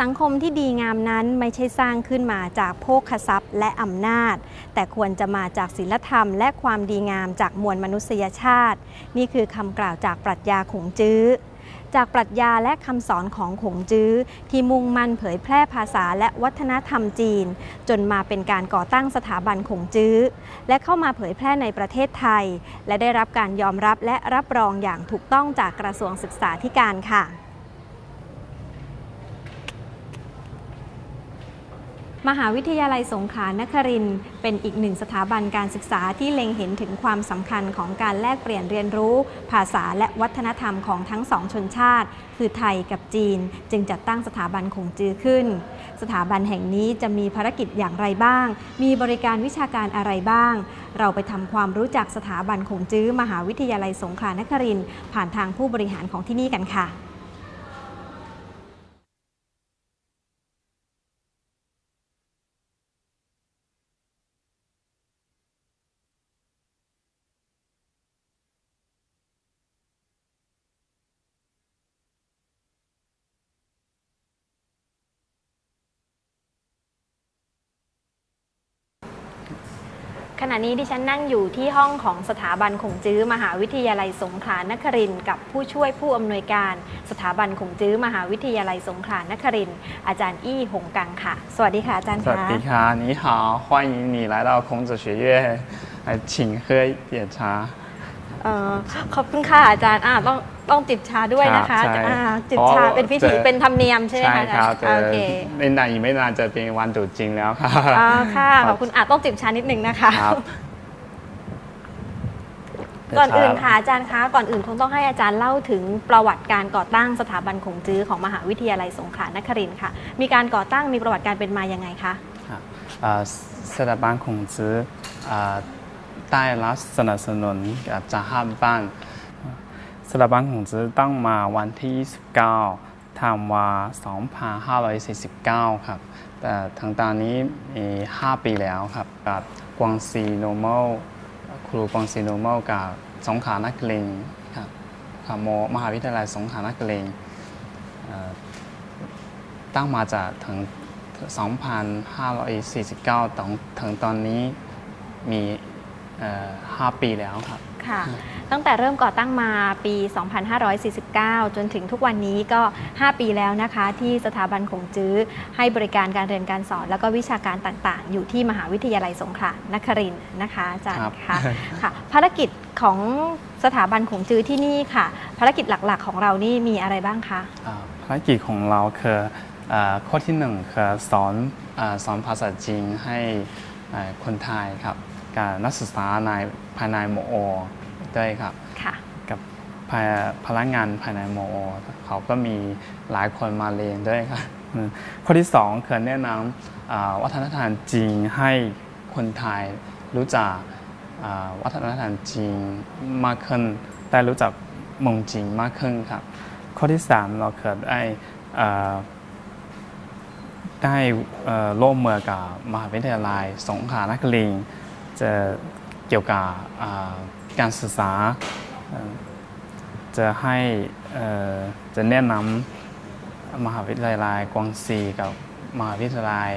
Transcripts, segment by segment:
สังคมที่ดีงามนั้นไม่ใช่สร้างขึ้นมาจากโภคทรัพย์และอำนาจ แต่ควรจะมาจากศีลธรรมและความดีงามจากมวลมนุษยชาติ นี่คือคำกล่าวจากปรัชญาขงจื้อ จากปรัชญาและคำสอนของขงจื้อ ที่มุ่งมั่นเผยแพร่ภาษาและวัฒนธรรมจีน จนมาเป็นการก่อตั้งสถาบันขงจื้อ และเข้ามาเผยแพร่ในประเทศไทย และได้รับการยอมรับและรับรองอย่างถูกต้องจากกระทรวงศึกษาธิการค่ะ มหาวิทยาลัยสงขลานครินทร์เป็นอีกหนึ่งสถาบันการศึกษาที่เล็งเห็นถึงความสำคัญของการแลกเปลี่ยนเรียนรู้ ภาษาและวัฒนธรรมของทั้งสองชนชาติ คือไทยกับจีน จึงจัดตั้งสถาบันคงจือขึ้น สถาบันแห่งนี้จะมีภารกิจอย่างไรบ้าง มีบริการวิชาการอะไรบ้าง เราไปทำความรู้จักสถาบันคงจื้อมหาวิทยาลัยสงขลานครินทร์ผ่านทางผู้บริหารของที่นี่กันค่ะ ขณะนี้ดิฉันนั่งอยู่ที่ห้องของสถาบันขงจื้อ มหาวิทยาลัยสงขลานครินทร์กับผู้ช่วยผู้อำนวยการ สถาบันขงจื้อ มหาวิทยาลัยสงขลานครินทร์อาจารย์อี้หงกังค่ะ สวัสดีค่ะอาจารย์ สวัส คะ ดีค่ะ你好欢迎你来到孔子学院来请喝一点茶 เอ่อขอบคุณค่ะอาจารย์อ่าต้อง ต้องจิบชาด้วยนะคะครับใช่อ่าจิบเพราะชาเป็นพิธีจะ เป็นธรรมเนียมใช่ไหมใช่คะอาคจารัรบย์จะโอเคในนานอีกไม่นานจะเป็นวันตรุษจีนแล้วค่ะอ่าค่ะขอบคุณอ่าต้องจิบชานิดนึงนะคะ ครับ ก่อนอื่นค่ะอาจารย์คะก่อนอื่นคงต้องให้อาจารย์เล่าถึงประวัติการก่อตั้งสถาบันขงจื้อของมหาวิทยาลัยสงขลานครินทร์ค่ะ มีการก่อตั้งมีประวัติการเป็นมายังไงคะครับเอ่อสถาบัน孔子เอ่อได้รับสนับสนุนกับจากห้าบ้าน สถาบันของจีตั้งมาวันที่ 29ธันวา2549 ครับ แต่ทางตอนนี้มี 5 ปีแล้วครับ กับกวางซีโนมอลครูกวางซีโนมอลกับสงขลานักเลงครับครับมมหาวิทยาลัยสงขลานักเลงตั้งมาจากถึง 2,549ถึงตอนนี้มี 5 ปีแล้วครับ ค่ะ ตั้งแต่เริ่มก่อตั้งมาปี 2549 จนถึงทุกวันนี้ก็ 5 ปีแล้วนะคะ ที่สถาบันขงจื้อ ให้บริการการเรียนการสอน แล้วก็วิชาการต่างๆ อยู่ที่มหาวิทยาลัยสงขลานครินทร์นะคะอาจารย์ครับค่ะค่ะภารกิจของสถาบันขงจื้อที่นี่ค่ะ ภารกิจหลักๆ ของเรานี่มีอะไรบ้างคะอ่าภารกิจของเราคือเอ่อข้อที่หนึ่งคือสอนเออสอนภาษาจีนให้เอ่อคนไทยครับ กับนักศึกษาในภายในมอด้วยครับ ค่ะ กับภายพนักงานภายในมอเขาก็มีหลายคนมาเรียนด้วยครับอืมข้อที่สองคือแนะนำอ่าวัฒนธรรมจีนให้คนไทยรู้จักอ่าวัฒนธรรมจีนมากขึ้นได้รู้จักเมองจีนมากขึ้นครับ ข้อที่สามเราเคยได้เอ่อได้เอ่อร่วมมือกับมหาวิทยาลัยสงขลานครินทร์ จะเกี่ยวกับการศึกษา จะให้จะแนะนำมหาวิทยาลัยกวางซีกับมหาวิทยาลัย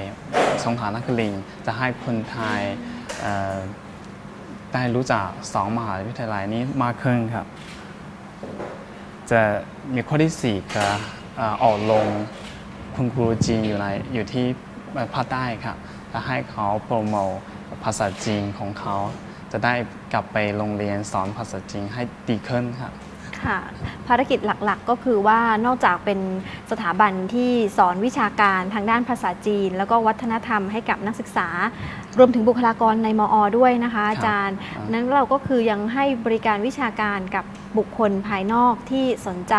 สงขลานครินทร์จะให้คนไทยได้รู้จักสองมหาวิทยาลัยนี้มากขึ้นครับ จะมีข้อที่ 4 คืออ่อออกลงคุณครูจีนอยู่ในอยู่ที่ภาคใต้ครับจะให้เขาโปรโมท ภาษาจีนของเขา จะได้กลับไปโรงเรียนสอนภาษาจีนให้ดีขึ้นครับค่ะภารกิจหลักๆก็คือว่านอกจากเป็นสถาบันที่สอนวิชาการทางด้านภาษาจีน แล้วก็วัฒนธรรมให้กับนักศึกษา รวมถึงบุคลากรในมอ ด้วยนะคะ อาจารย์ครับนั้นเราก็คือยังให้บริการวิชาการกับ บุคคลภายนอกที่สนใจ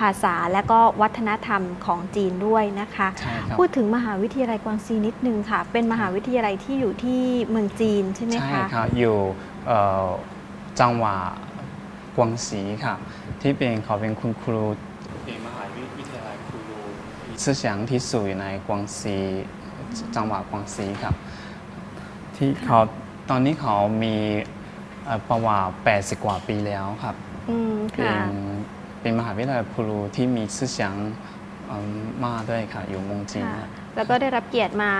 ภาษาและก็วัฒนธรรมของจีนด้วยนะคะใช่ครับพูดถึงมหาวิทยาลัยกวางซีนิดนึงค่ะ เป็นมหาวิทยาลัยที่อยู่ที่เมืองจีนใช่ไหมใช่คะครับอยู่เอ่อจังหวัดกวางสีครับที่เป็นเขาเป็นคุณครูเป็นมหาวิทยาลัยครูชื่อเสียงที่สุดอยู่ในกวางซีจังหวัดกวางซีครับ ที่เขาตอนนี้เขามีเอ่อประวัติ80 กว่าปีแล้วครับ อืมเป็ค่ะ นเป็นมหาวิทยาลัยครูที่มีชื่อเสียงอ่ามาด้วยค่ะ อยู่มงจีนค่ะ ค่ะ แล้วก็ได้รับเกียรติมา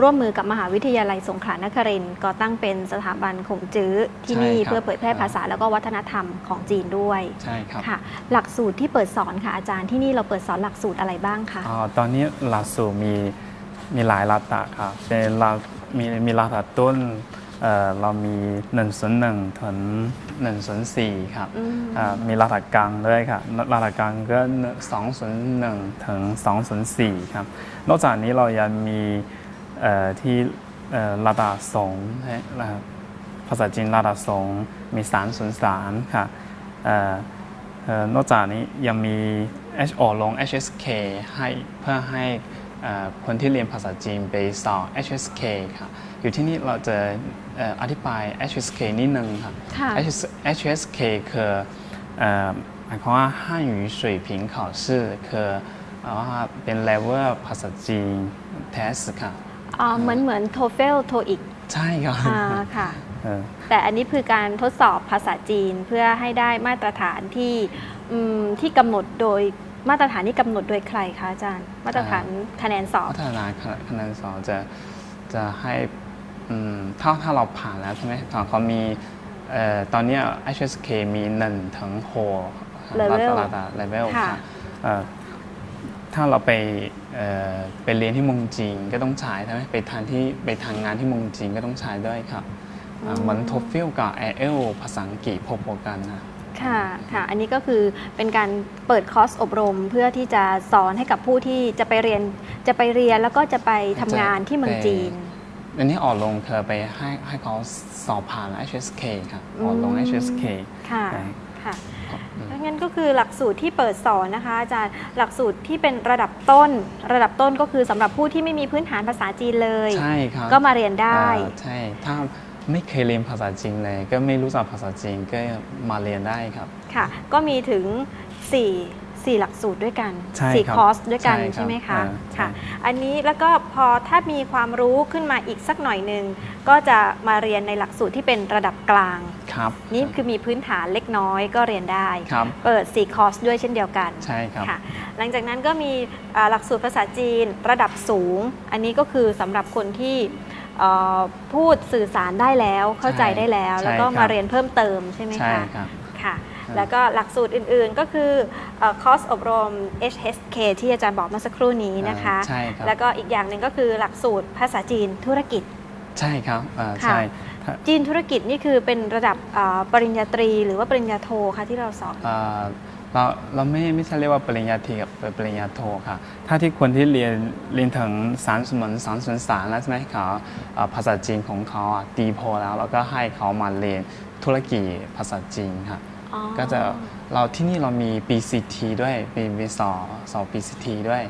ร่วมมือกับมหาวิทยาลัยสงขลานครินทร์ก่อตั้งเป็นสถาบันขงจื้อที่นี่ใช่ครับ เพื่อเผยแพร่ภาษาแล้วก็วัฒนธรรมของจีนด้วยใช่ครับ ค่ะ หลักสูตรที่เปิดสอนค่ะอาจารย์ที่นี่เราเปิดสอนหลักสูตรอะไรบ้างคะ อ่าตอนนี้หลักสูตรมีมีหลายระดับครับเป็นหลักมีมีระดับต้น เอ่อเรามี1ส่วน1ถึง1ส่วน4ครับอืมอ่ามีระดับกลางด้วยครับระดับกลางก็2ส่วน1ถึง2ส่วน4ครับนอกจากนี้เรายังมีเอ่อที่เอ่อระดับสองให้ระดับภาษาจีนระดับสองมี3ส่วน3ค่ะเอ่อเอ่อนอกจากนี้ยังมี H ออกลง HSK ให้เพื่อให้เอ่อคนที่เรียนภาษาจีนไปสอบ HSK ค่ะ อยู่ที่นี่เราจะเอ่ออธิบาย HSK นิดนึงค่ะ ค่ะ HS HSK คือเอ่อหมายความว่า汉语水平考试คือเอ่อว่าเป็น level ภาษาจีน test ค่ะ อ่าเหมือนเหมือนโทเฟลโทอีก ใช่ครับ อ่าค่ะ เออ แต่อันนี้คือการทดสอบภาษาจีนเพื่อให้ได้มาตรฐานที่อืมที่กำหนดโดยมาตรฐานที่กำหนดโดยใครคะอาจารย์ มาตรฐานคะแนนสอบ พัฒนาคะแนนสอบจะจะให้อืม ถ้าถ้าเราผ่านแล้วใช่ไหมตอนเขามีเอ่อตอนเนี้ย HSK มี1ถึง6 Level ระดับเลเวลค่ะค่ะเอ่อถ้าเราไปเอ่อไปเรียนที่เมงจีนก็ต้องใช้ใช่ไหมไปทานที่ไปทางงานที่เมงจีนก็ต้องใช้ด้วยครับอ่าเหมือนทฟฟิลกับ i อ l ภาษาอังกฤษพบๆกันนะค่ะค่ะ อันนี้ก็คือเป็นการเปิดคอร์สอบรมเพื่อที่จะสอนให้กับผู้ที่จะไปเรียนจะไปเรียนแล้วก็จะไปทำงานที่เมืองจีน อันนี้ออกลงคือไปให้ให้เขาสอบผ่าน HSK ครับออกลงอืม HSK ค่ะใช่ค่ะอืมดังนั้นก็คือหลักสูตรที่เปิดสอนนะคะ อาจารย์หลักสูตรที่เป็นระดับต้น ระดับต้นก็คือสำหรับผู้ที่ไม่มีพื้นฐานภาษาจีนเลย ใช่ครับก็มาเรียนได้เอ่อใช่ถ้าไม่เคยเรียนภาษาจีนเลย ก็ไม่รู้จักภาษาจีนก็มาเรียนได้ครับ ค่ะ ก็มีถึง 4 4 หลักสูตรด้วยกัน ใช่สี่ครับคอร์สด้วยกันใช่ครับใช่ไหมคะอ่าใช่ ค่ะอันนี้แล้วก็พอถ้ามีความรู้ขึ้นมาอีกสักหน่อยหนึ่งก็จะมาเรียนในหลักสูตรที่เป็นระดับกลาง ครับนี่คือมีพื้นฐานเล็กน้อยก็เรียนได้ ครับ เปิด 4 คอร์สด้วยเช่นเดียวกันใช่ครับ ค่ะ หลังจากนั้นก็มีอ่าหลักสูตรภาษาจีนระดับสูง อันนี้ก็คือสำหรับคนที่เอ่อพูดสื่อสารได้แล้วเข้าใจได้แล้ว ใช่แล้วก็ครับ มาเรียนเพิ่มเติมใช่ไหมใช่คะ ครับค่ะครับ แล้วก็หลักสูตรอื่นๆ ก็คือเอ่อคอร์สอบรม HSK ที่อาจารย์บอกเมื่อสักครู่นี้นะคะใช่ครับแล้วก็อีกอย่างหนึ่งก็คือหลักสูตรภาษาจีนธุรกิจ ใช่ครับเอ่อค่ะใช่ถ้าจีนธุรกิจนี่คือเป็นระดับเอ่อปริญญาตรี หรือว่าปริญญาโทคะที่เราสอนเอ่อเราเราไม่ไม่ใช่เรียกว่าปริญญาตรีกับปริญญาโทค่ะ ถ้าที่คนที่เรียนเรียนถึงสามสมนสามส่วนสามแล้วใช่ไหมเขาเอ่อภาษาจีนของเขาอะดีพอแล้วแล้วก็ให้เขามาเรียนธุรกิจภาษาจีนค่ะ อ๋อ ก็จะเราที่นี่เรามี BCT ด้วยมีมีสอบสอบ BCT ด้วย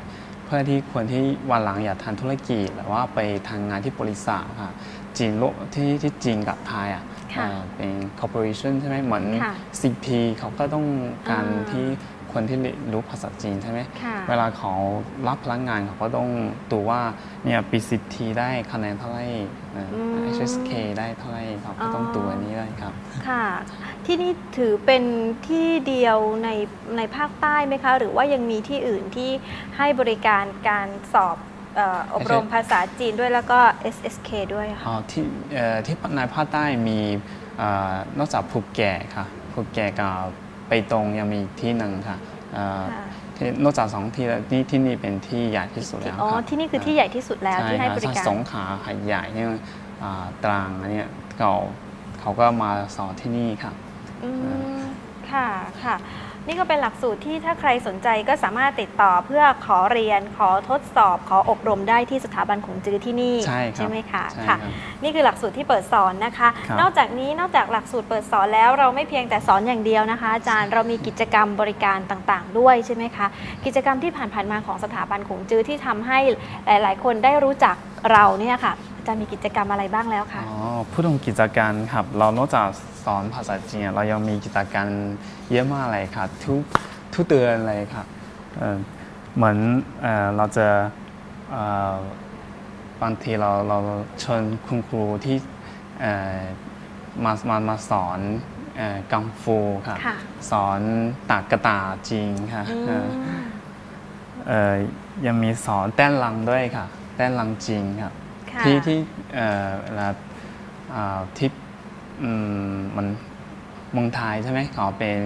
เพื่อที่คนที่วันหลังอยากทำธุรกิจหรือว่าไปทำงานที่บริษัทค่ะจีนโลกที่ที่จีนกับไทยอะค่ะเอ่อเป็น corporation ใช่ไหมเหมือน ค่ะ CP เขาก็ต้องการอ่า ที่ คนที่รู้ภาษาจีนใช่ไหมค่ะเวลาเขารับพนักงานเขาก็ต้องดูว่าเนี่ย BCT ได้คะแนนเท่าไหร่เอ่ออม HSK ได้เท่าไหร่เขาก็ต้องดูอันนี้ด้วยครับ ค่ะ ที่นี่ถือเป็นที่เดียวในในภาคใต้ไหมคะ หรือว่ายังมีที่อื่นที่ให้บริการการสอบเอ่ออบรมภาษาจีนด้วยแล้วก็ SSK ด้วยค่ะอ๋อที่เอ่อที่ในภาคใต้มีเอ่อนอกจากภูเก็ตค่ะภูเก็ตกับ ไปตรงยังมีอีกที่หนึ่งค่ะเอ่อค่ะ ที่นอกจากสองที่แล้วนี่ที่นี่เป็นที่ใหญ่ที่สุดแล้วอ๋อ ครับที่นี่คือที่ใหญ่ที่สุดแล้วที่ให้บริช่การถ้สงขลาหัดใหญ่เนี่ยอ่าตรังอันเนี้ยเขาเขาก็มาสอนที่นี่ค่ะ อืมค่ะค่ะ นี่ก็เป็นหลักสูตรที่ถ้าใครสนใจก็สามารถติดต่อเพื่อขอเรียนขอทดสอบขออบรมได้ที่สถาบันขงจือที่นี่ใช่ครับไหมคะใช่ค่ะครับนี่คือหลักสูตรที่เปิดสอนนะคะ ครับ นอกจากนี้นอกจากหลักสูตรเปิดสอนแล้วเราไม่เพียงแต่สอนอย่างเดียวนะคะ อาจารย์เรามีกิจกรรมบริการต่างๆ ด้วยใช่ไหมคะ กิจกรรมที่ผ่านๆมาของสถาบันขงจื้อที่ทำให้หลาย ๆ คนได้รู้จักเราเนี่ยค่ะอา จารย์มีกิจกรรมอะไรบ้างแล้วคะอ๋อพูดถึงกิจการครับ เรานอกจากสอนภาษาจีนเรายังมีกิจการเยอะมากเลยครับทุกทุกเดือนเลยครับเอ่อเหมือนเอ่อเราจะเอ่อบางทีเราเราเชิญคุณครูที่เอ่อมามามาสอนเอ่อกังฟูครับค่ะ สอนตากกระตาจีนค่ะอืเอ่อ ม เอ่อยังมีสอนเต้นรังด้วยค่ะเต้นรังจริงครับค่ะ ที่ที่เอ่อเวลาอ่าที่อืมมันเมืองไทยใช่ไหมเขาเป็น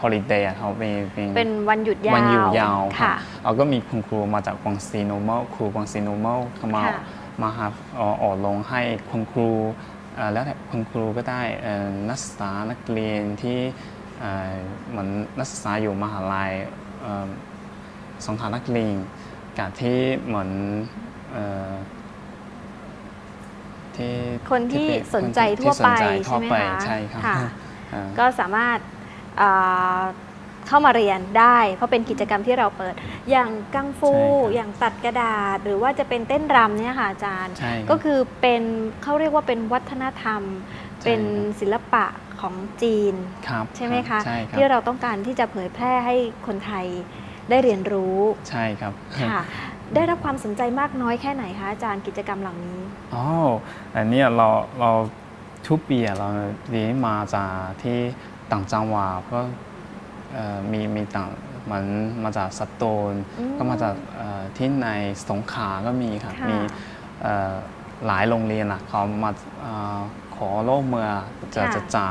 ฮอลิเดย์เขาเป็นเป็นเป็นวันหยุดยาววันหยุดยาวค่ะเราก็มีคุณครูมาจากกวางซีโนเมลครูกวางซีโนเมลเขามาค่ะมาหาเอ่อออกลงให้คุณครูเอ่อแล้วแต่คุณครูก็ได้เอ่อนักศึกษานักเรียนที่เอ่อเหมือนนักศึกษาอยู่มหาลัยเอ่อสงขลานักเรียนกับที่เหมือนเอ่อ ที่คนที่เป็นสนใจคทั่วไปที่สนใจใช่ไหมทั่วปคะใช่ครับค่ะเอ่อก็สามารถเอ่อเข้ามาเรียนได้ เพราะเป็นกิจกรรมที่เราเปิด อย่างกังฟูใช่ครับ อย่างตัดกระดาษ หรือว่าจะเป็นเต้นรำเนี่ยค่ะอาจารย์ ใช่รับ ก็คือเป็นเขาเรียกว่าเป็นวัฒนธรรม ใช่เป็นศิลปะของจีน ครับใช่ไหมคะ ใช่ครับที่เราต้องการที่จะเผยแพร่ให้คนไทยได้เรียนรู้ใช่ครับ ค่ะ ได้รับความสนใจมากน้อยแค่ไหนคะอาจารย์กิจกรรมเหล่านี้อ๋ออันเนี้ยเราเราทุกปีอะเราเรียนมาจากที่ต่างจังหวัดก็เอ่อมีมีต่างเหมือนมาจากสตูลอืมก็มาจากเอ่อที่ในสงขลาก็มีครับค่ะมีเอ่อหลายโรงเรียนอะเขามาเอ่อขอโลกเมือจะค่ะจะจะ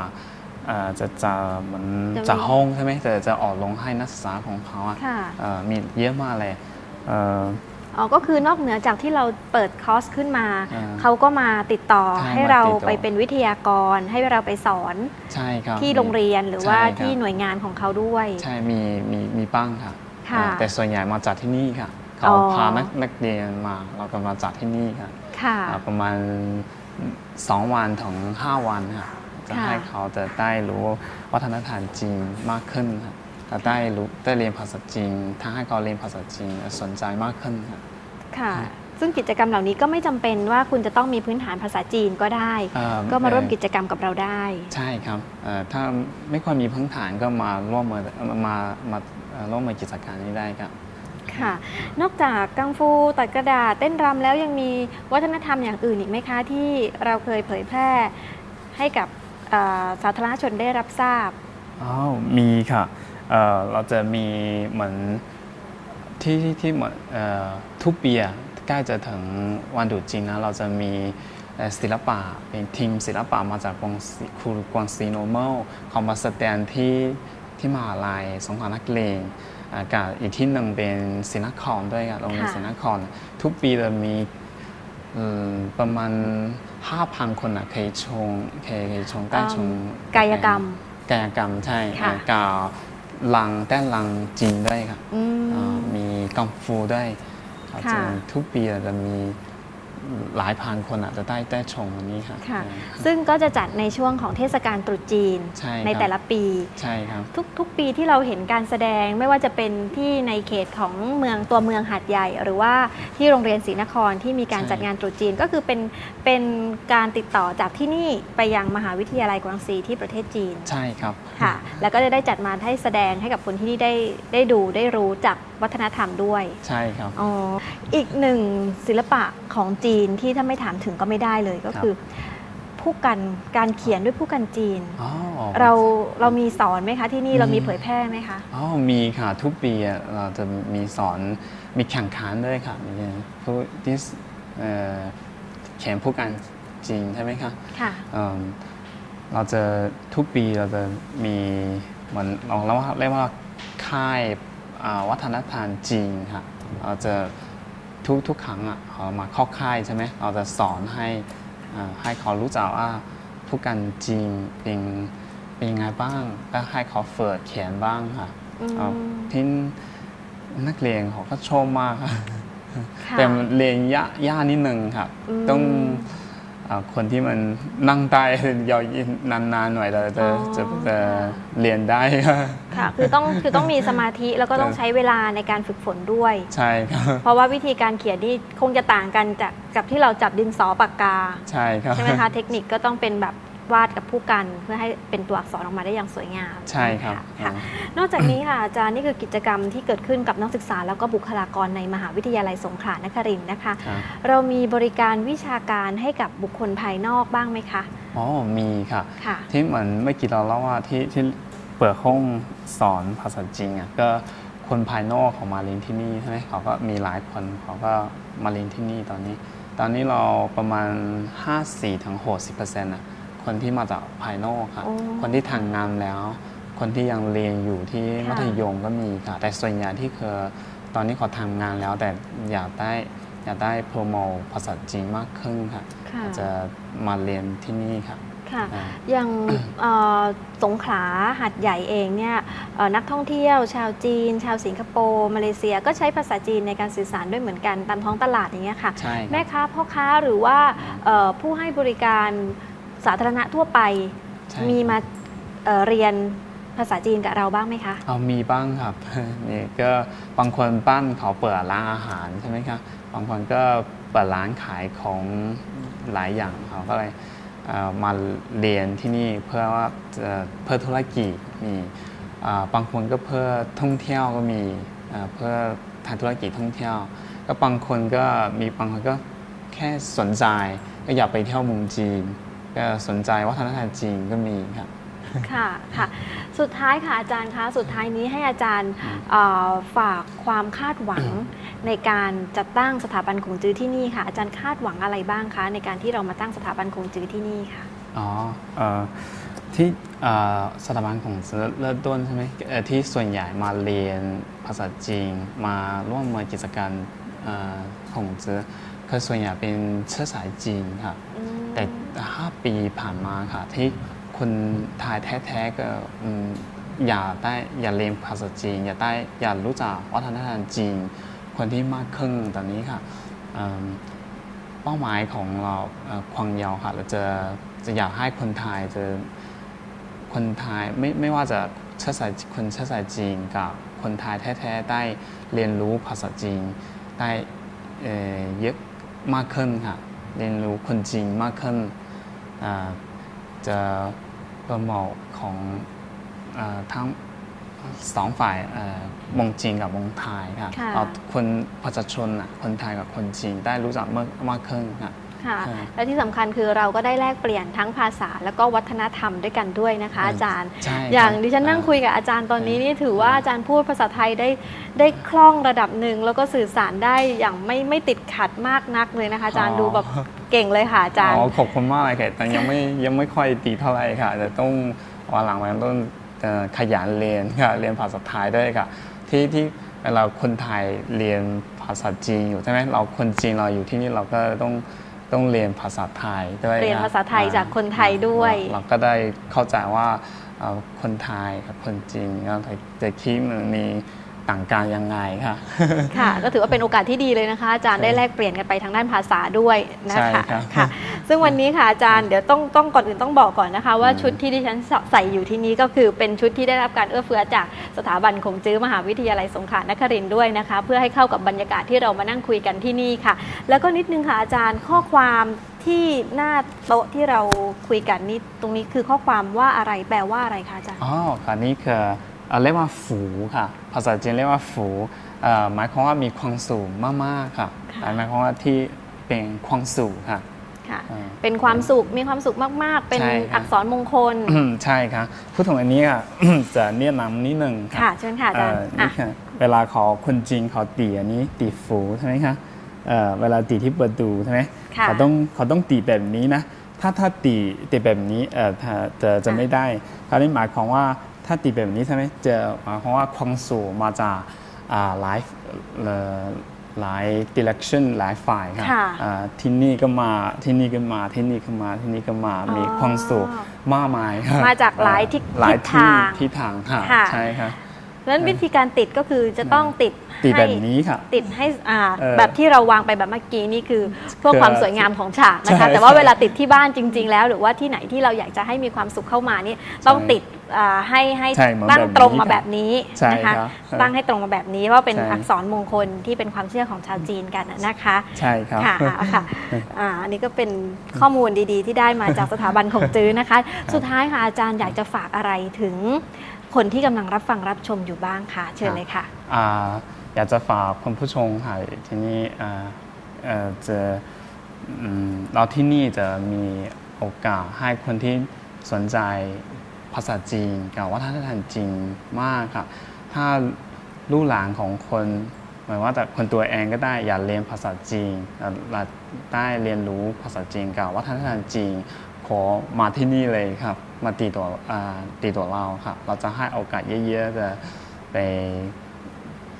เอ่อจะจะเหมือนจะมีจะห้องใช่ไหมแต่จะออกลงให้นักศึกษาของเขาอะค่ะเอ่อมีเยอะมากเลยเอ่อ อ๋อก็คือนอกเหนือจากที่เราเปิดคอร์สขึ้นมา อ่าเขาก็มาติดต่อใช่ให้เรามาติดต่อ ไปเป็นวิทยากร ให้เราไปสอนใช่ครับที่โรงเรียนหรือว่าใช่ครับ ที่หน่วยงานของเขาด้วย ใช่มีมีมีบ้างค่ะค่ะเอ่อแต่ส่วนใหญ่มาจากที่นี่ค่ะ อ๋เขาอ พานักนักเรียนมา เราก็มาจากที่นี่ค่ะค่ะ อ่าประมาณ 2 วันถึง 5 วันค่ะจะค่ะ ให้เขาจะได้รู้วัฒนธรรมจีนมากขึ้นค่ะ จะได้รู้ได้เรียนภาษาจีนถ้าให้เขาเรียนภาษาจีนสนใจมากขึ้นค่ะค่ะ ซึ่งกิจกรรมเหล่านี้ก็ไม่จำเป็นว่าคุณจะต้องมีพื้นฐานภาษาจีนก็ได้เอ่อก็มาร่วมเอ่อกิจกรรมกับเราได้ ใช่ครับเอ่อถ้าไม่ค่อยมีพื้นฐานก็มาร่วมมือมามาเอ่อร่วมมือกิจการนี้ได้ครับค่ะ นอกจากกังฟูตัดกระดาษเต้นรำแล้วยังมีวัฒนธรรมอย่างอื่นอีกไหมคะ ที่เราเคยเผยแพร่ให้กับเอ่อสาธารณชนได้รับทราบอ๋อมีค่ะ เอ่อเราจะมีเหมือนที่ที่ที่เหมือนเอ่อทุกปีอะใกล้จะถึงวันตรุษจีนนะเราจะมีเอ่อศิลปะเป็นทีมศิลปะมาจากกวางซีครูกวางซีโนเมลเขามาแสดงที่ที่มหาลัยสงขลานักเลงอ่ากับอีกที่หนึ่งเป็นศิลปคอนด้วยค่ะโรงเรียนค่ะศิลปคอนทุกปีจะมีอืมประมาณ 5,000 คนอะเคยชงเคยเคยชงได้ชงกายกรรม กายกรรมใช่ค่ะเอ่อกับ ลังเต้นลังจีนด้วยครับอืมอ่ามีกังฟูด้วยเขาค่ะ จะทุกปีอาจจะมี หลายพันคนอาจจะได้ได้ชมอันนี้ครับค่ะเออซึ่งก็จะจัดในช่วงของเทศกาลตรุษจีนใช่ครับในแต่ละปีใช่ครับทุกทุกปีที่เราเห็นการแสดงไม่ว่าจะเป็นที่ในเขตของเมืองตัวเมืองหาดใหญ่ หรือว่าที่โรงเรียนศรีนครที่มีการใช่จัดงานตรุษจีนก็คือเป็นเป็นการติดต่อจากที่นี่ไปยังมหาวิทยาลัยกวางซีที่ประเทศจีนใช่ครับค่ะ แล้วก็จะได้จัดมาให้แสดงให้กับคนที่นี่ได้ได้ดูได้รู้จากวัฒนธรรมด้วย ใช่ครับอ๋ออีกหนึ่งศิลปะของจีนที่ถ้าไม่ถามถึงก็ไม่ได้เลยก็ครับคือ ผู้กันการเขียนด้วยผู้กันจีน อ๋อ เราเรามีสอนไหมคะที่นี่มีเรามีเผยแพร่ไหมคะ อ๋อ มีค่ะทุกปีอะเราจะมีสอนมีแข่งขันด้วยค่ะมีผู้ที่เอ่อเขียนผู้กันจีนใช่ไหมคะค่ะ เอิ่มเราจะทุกปีเราจะมีเหมือนเราเรียกว่าเรียกว่าค่ายอ่าวัฒนธรรมจีนค่ะเราจะ ทุกทุกครั้งอะเขามาเข้าค่ายใช่ไหมเราจะสอนให้อ่าให้เขารู้จักว่าผู้กันจีนเป็นเป็นยังไงบ้างก็ให้เขาเฟิดเขียนบ้างค่ะอืมเอาที่นักเรียนเขาก็ชอบมากค่ะค่ะแต่มันเรียนยากยากนิดนึงครับอืมต้องอา คนที่มันนั่งได้ยาวนานๆหน่อยเราจะอ๋อจะจะเรียนได้ครับค่ะคือต้องคือต้องมีสมาธิแล้วก็ต้องเออใช้เวลาในการฝึกฝนด้วย ใช่ครับเพราะว่าวิธีการเขียนนี่คงจะต่างกันจากกับที่เราจับดินสอปากกา ใช่ครับใช่ไหมคะเทคนิคก็ต้องเป็นแบบ วาดกับผู้กัน เพื่อให้เป็นตัวอักษรออกมาได้อย่างสวยงามใช่ครับะค่ะนอกจากนี้ค่ะอาจารย์นี่คือกิจกรรมที่เกิดขึ้นกับนักศึกษา แล้วก็บุคลากรในมหาวิทยาลัยสงขลานครินทร์นะคะครับเรามีบริการวิชาการให้กับบุคคลภายนอกบ้างไหมคะอ๋อมีค่ะค่ะ ที่เหมือนเมื่อกี้เราเล่าว่าที่ที่เปิดห้องสอนภาษาจีนอะก็คนภายนอกของมาเรียนที่นี่ใช่ไหมเขาก็มีหลายคนเขาก็มาเรียนที่นี่ตอนนี้ ตอนนี้เราประมาณ 54-60%นะ คนที่มาจากภายนอกค่ะโอ้คนที่ทางงานแล้ว คนที่ยังเรียนอยู่ที่ค่ะมัธยมก็มีค่ะ แต่ส่วนใหญ่ที่คือตอนนี้เขาทำงานแล้วแต่อยากได้อยากได้โปรโมทภาษาจีนมากขึ้นค่ะค่ะจะมาเรียนที่นี่ค่ะค่ะอ่าอย่างเอ่อสงขลาหัดใหญ่เองเนี่ยเอ่อนักท่องเที่ยว ชาวจีน ชาวสิงคโปร์มาเลเซียก็ใช้ภาษาจีนในการสื่อสารด้วยเหมือนกันตามท้องตลาดอย่างเงี้ยค่ะใช่ครับแม่ค้าพ่อค้าหรือว่าเอ่อผู้ให้บริการ สาธารณะทั่วไป ใช่ มีมาเอ่อเรียนภาษาจีนกับเราบ้างไหมคะ เอามีบ้างครับ นี่ก็บางคนบ้านเขาเปิดร้านอาหารใช่ไหมครับบางคนก็เปิดร้านขายของหลายอย่างเขาก็เลยเอ่อมาเรียนที่นี่เพื่อว่าจะเพื่อธุรกิจมีอ่าบางคนก็เพื่อท่องเที่ยวก็มีอ่าเพื่อทางธุรกิจท่องเที่ยว ก็บางคนก็มีบางคนก็แค่สนใจก็อยากไปเที่ยวเมุมจีน ก็สนใจวัฒนธรรมจีนก็มีครับ ค่ะค่ะสุดท้ายค่ะอาจารย์คะสุดท้ายนี้ให้อาจารย์เอ่อฝากความคาดหวังในการจัดตั้งสถาบันคงจื้อที่นี่ค่ะ อาจารย์คาดหวังอะไรบ้างคะในการที่เรามาตั้งสถาบันคงจื้อที่นี่ค่ะอ๋อเอ่อที่เอ่อสถาบันของเริ่มต้นใช่ไหมเอ่อที่ส่วนใหญ่มาเรียนภาษาจีนมาร่วมมือกิจการเอ่อของจือคือส่วนใหญ่เป็นเชื้อสายจีนค่ะอืม แต่ 5 ปีผ่านมาค่ะ ที่คนไทยแท้ๆก็อืมอยากได้อยากเรียนภาษาจีน อยากได้อยากรู้จักวัฒนธรรมจีน คนที่มากขึ้นตอนนี้ค่ะเป้าหมายของเราความยาวค่ะเราจะจะอยากให้คนไทยจะคนไทยไม่ไม่ว่าจะเชื้อสายคนเชื้อสายจีนกับคนไทยแท้ๆได้เรียนรู้ภาษาจีนได้เเยอะมากขึ้นค่ะ เรียนรู้คนจีนมากขึ้นอ่าจะโปรโมทของอาทั้งสองฝ่ายเอ่อวงจีนกับวงไทยค่ะค่ะเอาคนประชาชนน่ะคนไทยกับคนจีนได้รู้จักมากมากขึ้นค่ะ ค่ะใช่และที่สำคัญคือเราก็ได้แลกเปลี่ยนทั้งภาษา แล้วก็วัฒนธรรมด้วยกันด้วยนะคะ อาจารย์ใช่อย่างครับดิฉันนั่งคุยกับอาจารย์ตอนนี้นี่ถือว่าอาจารย์พูดภาษาไทยได้ได้คล่องระดับหนึ่งแล้วก็สื่อสารได้อย่างไม่ไม่ติดขัดมากนักเลยนะคะ อาจารย์ดูแบบเก่งเลยค่ะอาจารย์อ๋อขอบคุณมากเลยค่ะแต่ยังไม่ยังไม่ค่อยดีเท่าไหร่ค่ะ แต่ต้องวันหลังมันต้องเอ่อขยันเรียนค่ะเรียนภาษาไทยด้วยค่ะที่ที่เวลาคนไทยเรียนภาษาจีนอยู่ใช่ไหมเราคนจีนเราอยู่ที่นี่เราก็ต้อง ต้องเรียนภาษาไทยด้วยเรียนค่ะภาษาไทยอ่จากคนไทยด้วยเราเราก็ได้เข้าใจว่าเอ่อคนไทยกับคนจีนเราจะคิดมันมี ต่างกันยังไงค่ะ ค่ะ ก็ถือว่าเป็นโอกาสที่ดีเลยนะคะ อาจารย์ใช่ได้แลกเปลี่ยนกันไปทางด้านภาษาด้วยนะใช่คะครับค่ะ ซึ่งวันนี้ค่ะอาจารย์เดี๋ยวต้องต้องก่อนอื่นต้องบอกก่อนนะคะ ว่าอืมชุดที่ดิฉันใส่อยู่ที่นี้ก็คือเป็นชุดที่ได้รับการเอื้อเฟื้อจากสถาบันคงจื้อมหาวิทยาลัยสงขลานครินทร์ด้วยนะคะ เพื่อให้เข้ากับบรรยากาศที่เรามานั่งคุยกันที่นี่ค่ะ แล้วก็นิดนึงค่ะอาจารย์ข้อความที่หน้าโต๊ะที่เราคุยกันนี่ตรงนี้คือข้อความว่าอะไรแปลว่าอะไรคะอาจารย์อ๋อค่ะนี่คือ เอ่อเรียกว่าฝูค่ะ ภาษาจีนเรียกว่าฝูเอ่อหมายความว่ามีความสูงมากๆค่ะค่ะหมายความว่าที่เป็นความสูงค่ะค่ะอ่าเป็นความสุขมีความสุขมากๆ เป็นใช่ครับอักษรมงคลอืมใช่ครับพูดถึงอันนี้อะจะแนะนำนิดหนึ่งค่ะเชิญค่ะอาจารย์เอ่ออะนี่ค่ะเวลาเขาคนจีนเขาตีอันนี้ตีฝูใช่ไหมคะเอ่อเวลาตีที่ประตูใช่ไหมค่ะเขาต้องเขาต้องตีแบบนี้นะถ้าถ้าตีตีแบบนี้เอ่อถ้าจะจะไม่ได้คราวนี้หมายความว่า ถ้าตีแบบนี้ใช่ไหมจะหมายความว่าความสูงมาจากอ่าหลายเอ่อหลาย direction หลายฝ่ายค่ะค่ะอ่าที่นี่ก็มาที่นี่ก็มาที่นี่ก็มาที่นี่ก็มามีความสูงมากมายครับมาจากหลายทิศหลายทิศที่ทางที่ทางค่ะค่ะใช่ครับ เพราะฉะนั้นวิธีการติดก็คือจะต้องติดตีแบบให้นี้ค่ะ ติดให้อ่าเออแบบที่เราวางไปแบบเมื่อกี้นี่คือเพื่อคือความสวยงามของฉากนะคะใช่แต่ว่าใช่เวลาติดที่บ้านจริง ๆ แล้ว หรือว่าที่ไหนที่เราอยากจะให้มีความสุขเข้ามานี่ต้องติดอ่าให้ให้ใช่เหมือนตั้งแบบนี้ตรงมาแบบนี้ใช่นะคะครับตั้งให้ตรงมาแบบนี้เพราะเป็นใช่อักษรมงคลที่เป็นความเชื่อของชาวจีนกันน่ะนะคะใช่ครับค่ะค่ะอ่าอันนี้ก็เป็นข้อมูลดีๆ ที่ได้มาจากสถาบันของจื้อนะคะ สุดท้ายค่ะอาจารย์อยากจะฝากอะไรถึง คนที่กำลังรับฟังรับชมอยู่บ้างค่ะเชิญเลยค่ะอ่าอยากจะฝากคุณผู้ชมค่ะทีนี้อ่าเอ่อจะอืมเราที่นี่จะมีโอกาสให้คนที่สนใจภาษาจีนกับวัฒนธรรมจีนมากค่ะถ้าลูกหลานของคนหมายว่าแต่คนตัวเองก็ได้อยากเรียนภาษาจีนและได้เรียนรู้ภาษาจีนกับวัฒนธรรมจีนขอมาที่นี่เลยครับ มาตีตัวอ่าตีตัวเราครับ เราจะให้โอกาสเยอะๆจะไป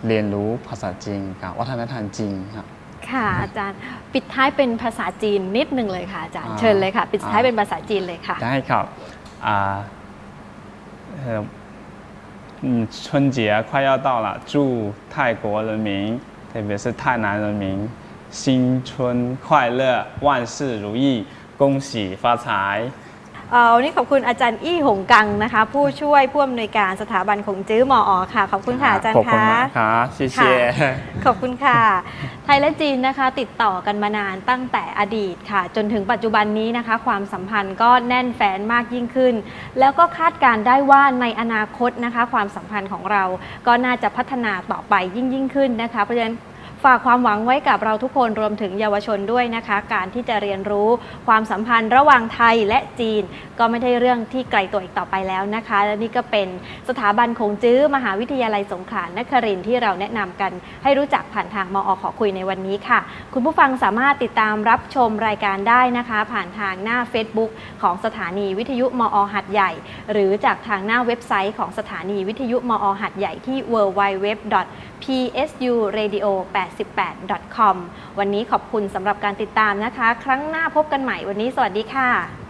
เรียนรู้ภาษาจีนกับวัฒนธรรมจีนครับ ค่ะอาจารย์ปิดท้ายเป็นภาษาจีนนิดหนึ่งเลยค่ะอาจารย์ อ่า เชิญเลยค่ะ ปิดท้าย อ่า เป็นภาษาจีนเลยค่ะ ได้ครับ啊，呃，嗯，春节快要到了，祝泰国人民，特别是泰南人民，新春快乐，万事如意，恭喜发财。 เอ่อวันนี้ขอบคุณอาจารย์อี้หงกังนะคะ ผู้ช่วยผู้อำนวยการสถาบันของจื้อมออค่ะ ขอบคุณค่ะอาจารย์ขอบคุณคะมากครับ谢谢ค่ะขอบคุณค่ะ ไทยและจีนนะคะ ติดต่อกันมานานตั้งแต่อดีตค่ะ จนถึงปัจจุบันนี้นะคะ ความสัมพันธ์ก็แน่นแฟนมากยิ่งขึ้น แล้วก็คาดการณ์ได้ว่าในอนาคตนะคะ ความสัมพันธ์ของเราก็น่าจะพัฒนาต่อไปยิ่งยิ่งขึ้นนะคะเพราะฉะนั้น ฝากความหวังไว้กับเราทุกคนรวมถึงเยาวชนด้วยนะคะ การที่จะเรียนรู้ความสัมพันธ์ระหว่างไทยและจีน ก็ไม่ได้เรื่องที่ไกลตัวอีกต่อไปแล้วนะคะ และนี่ก็เป็นสถาบันคงจื้อมหาวิทยาลัยสงขลานครินที่เราแนะนำกัน ให้รู้จักผ่านทางมอขอคุยในวันนี้ค่ะ คุณผู้ฟังสามารถติดตามรับชมรายการได้นะคะ ผ่านทางหน้า Facebook ของสถานีวิทยุมอหัดใหญ่ หรือจากทางหน้าเว็บไซต์ของสถานีวิทยุมอหัดใหญ่ที่ www psuradio88.com วันนี้ขอบคุณสำหรับการติดตามนะคะ ครั้งหน้าพบกันใหม่วันนี้สวัสดีค่ะ